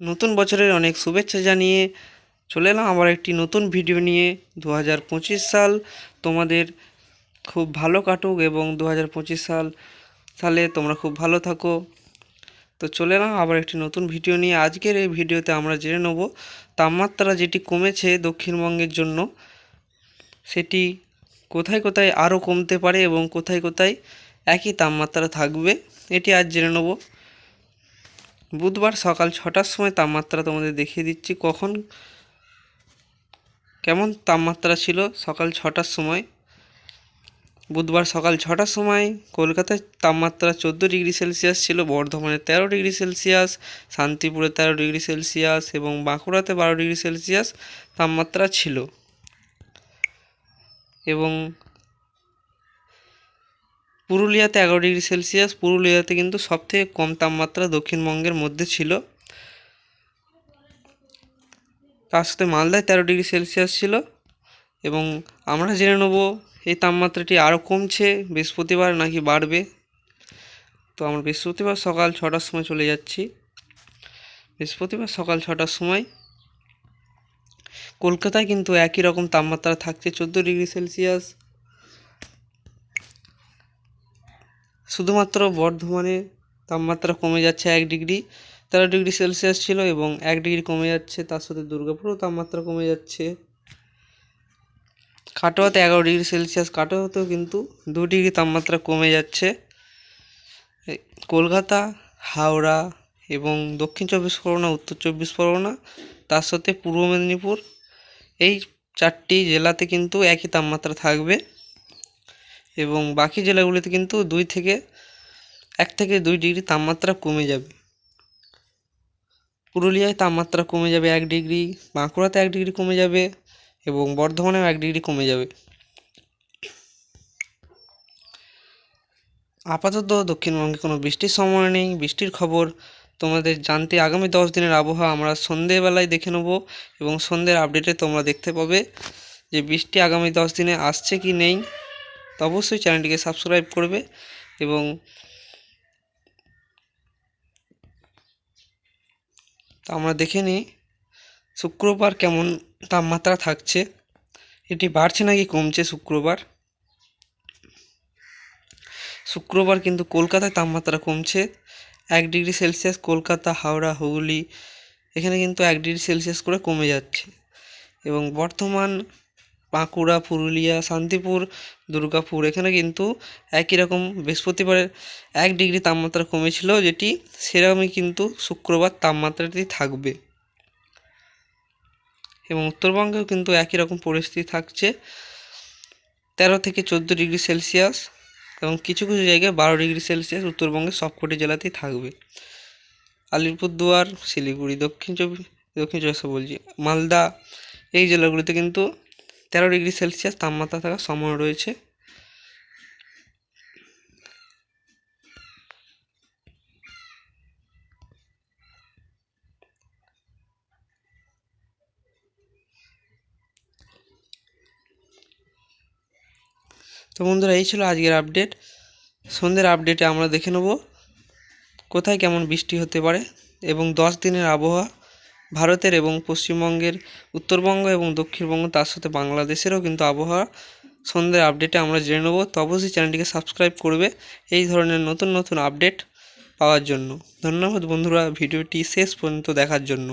নতুন বছরের অনেক শুভেচ্ছা জানিয়ে চলে এলাম আবার একটি নতুন ভিডিও নিয়ে দু হাজার পঁচিশ সাল তোমাদের খুব ভালো কাটুক এবং দু হাজার পঁচিশ সাল, সালে তোমরা খুব ভালো থাকো। তো চলে এলাম আবার একটি নতুন ভিডিও নিয়ে। আজকের এই ভিডিওতে আমরা জেনে নেব তাপমাত্রা যেটি কমেছে দক্ষিণবঙ্গের জন্য, সেটি কোথায় কোথায় আরও কমতে পারে এবং কোথায় কোথায় একই তাপমাত্রা থাকবে, এটি আজ জেনে নেব। বুধবার সকাল ছটার সময় তাপমাত্রা তোমাদের দেখিয়ে দিচ্ছি। কখন? কেমন তাপমাত্রা ছিল সকাল ছটার সময়? বুধবার সকাল ছটার সময় কলকাতায় তাপমাত্রা চোদ্দ ডিগ্রি সেলসিয়াস ছিল, বর্ধমানে তেরো ডিগ্রি সেলসিয়াস, শান্তিপুরে তেরো ডিগ্রি সেলসিয়াস এবং বাঁকুড়াতে বারো ডিগ্রি সেলসিয়াস তাপমাত্রা ছিল। এবং পুরুলিয়াতে এগারো ডিগ্রি সেলসিয়াস। পুরুলিয়াতে কিন্তু সবথেকে কম তাপমাত্রা দক্ষিণবঙ্গের মধ্যে ছিল। তার সাথে মালদায় তেরো ডিগ্রি সেলসিয়াস ছিল এবং আমরা জেনে নেব এই তাপমাত্রাটি আরও কমছে বৃহস্পতিবার নাকি বাড়বে। তো আমরা বৃহস্পতিবার সকাল ছটার সময় চলে যাচ্ছি। বৃহস্পতিবার সকাল ছটার সময় কলকাতায় কিন্তু একই রকম তাপমাত্রা থাকছে, চোদ্দ ডিগ্রি সেলসিয়াস। শুধুমাত্র বর্ধমানে তাপমাত্রা কমে যাচ্ছে এক ডিগ্রি, তেরো ডিগ্রি সেলসিয়াস ছিল এবং এক ডিগ্রি কমে যাচ্ছে, তার সাথে দুর্গাপুরেও তাপমাত্রা কমে যাচ্ছে। কাটোয়াতে এগারো ডিগ্রি সেলসিয়াস, কাটোয়াতেও কিন্তু দু ডিগ্রি তাপমাত্রা কমে যাচ্ছে। কলকাতা, হাওড়া এবং দক্ষিণ চব্বিশ পরগনা, উত্তর চব্বিশ পরগনা, তার সাথে পূর্ব মেদিনীপুর, এই চারটি জেলাতে কিন্তু একই তাপমাত্রা থাকবে। এবং বাকি জেলাগুলিতে কিন্তু দুই থেকে, এক থেকে দুই ডিগ্রি তাপমাত্রা কমে যাবে। পুরুলিয়ায় তাপমাত্রা কমে যাবে এক ডিগ্রি, বাঁকুড়াতে এক ডিগ্রি কমে যাবে এবং বর্ধমানেও এক ডিগ্রি কমে যাবে। আপাতত দক্ষিণবঙ্গে কোনো বৃষ্টির সময় নেই, বৃষ্টির খবর তোমাদের জানতে আগামী দশ দিনের আবহাওয়া আমরা সন্ধেবেলায় দেখে নেব এবং সন্ধ্যের আপডেটে তোমরা দেখতে পাবে যে বৃষ্টি আগামী দশ দিনে আসছে কি নেই। তো অবশ্যই চ্যানেলটিকে সাবস্ক্রাইব করবে এবং তো আমরা দেখে নিই শুক্রবার কেমন তাপমাত্রা থাকছে। এটি বাড়ছে নাকি কমছে শুক্রবার? শুক্রবার কিন্তু কলকাতায় তাপমাত্রা কমছে, এক ডিগ্রি সেলসিয়াস কলকাতা, হাওড়া, হুগলি, এখানে কিন্তু এক ডিগ্রি সেলসিয়াস করে কমে যাচ্ছে। এবং বর্ধমান বাঁকুড়া, পুরুলিয়া, শান্তিপুর, দুর্গাপুর, এখানে কিন্তু একই রকম বৃহস্পতিবারের এক ডিগ্রি তাপমাত্রা কমেছিল, যেটি সেরকমই কিন্তু শুক্রবার তাপমাত্রাটি থাকবে। এবং উত্তরবঙ্গেও কিন্তু একই রকম পরিস্থিতি থাকছে, তেরো থেকে চোদ্দ ডিগ্রি সেলসিয়াস এবং কিছু কিছু জায়গায় বারো ডিগ্রি সেলসিয়াস উত্তরবঙ্গের সবকটি জেলাতেই থাকবে। আলিপুরদুয়ার শিলিগুড়ি, দক্ষিণ চব্বিশ দক্ষিণ চব্বিশ বলছি, মালদা, এই জেলাগুলিতে কিন্তু তেরো ডিগ্রি সেলসিয়াস তাপমাত্রা থাকার সম্ভাবনা রয়েছে। তো বন্ধুরা, এই ছিল আজকের আপডেট। সন্ধ্যের আপডেটে আমরা দেখে নেব কোথায় কেমন বৃষ্টি হতে পারে এবং দশ দিনের আবহাওয়া ভারতের এবং পশ্চিমবঙ্গের, উত্তরবঙ্গ এবং দক্ষিণবঙ্গ, তার সাথে বাংলাদেশেরও কিন্তু আবহাওয়া সন্ধ্যের আপডেটে আমরা জেনে নেব। তো অবশ্যই চ্যানেলটিকে সাবস্ক্রাইব করবে এই ধরনের নতুন নতুন আপডেট পাওয়ার জন্য। ধন্যবাদ বন্ধুরা, ভিডিওটি শেষ পর্যন্ত দেখার জন্য।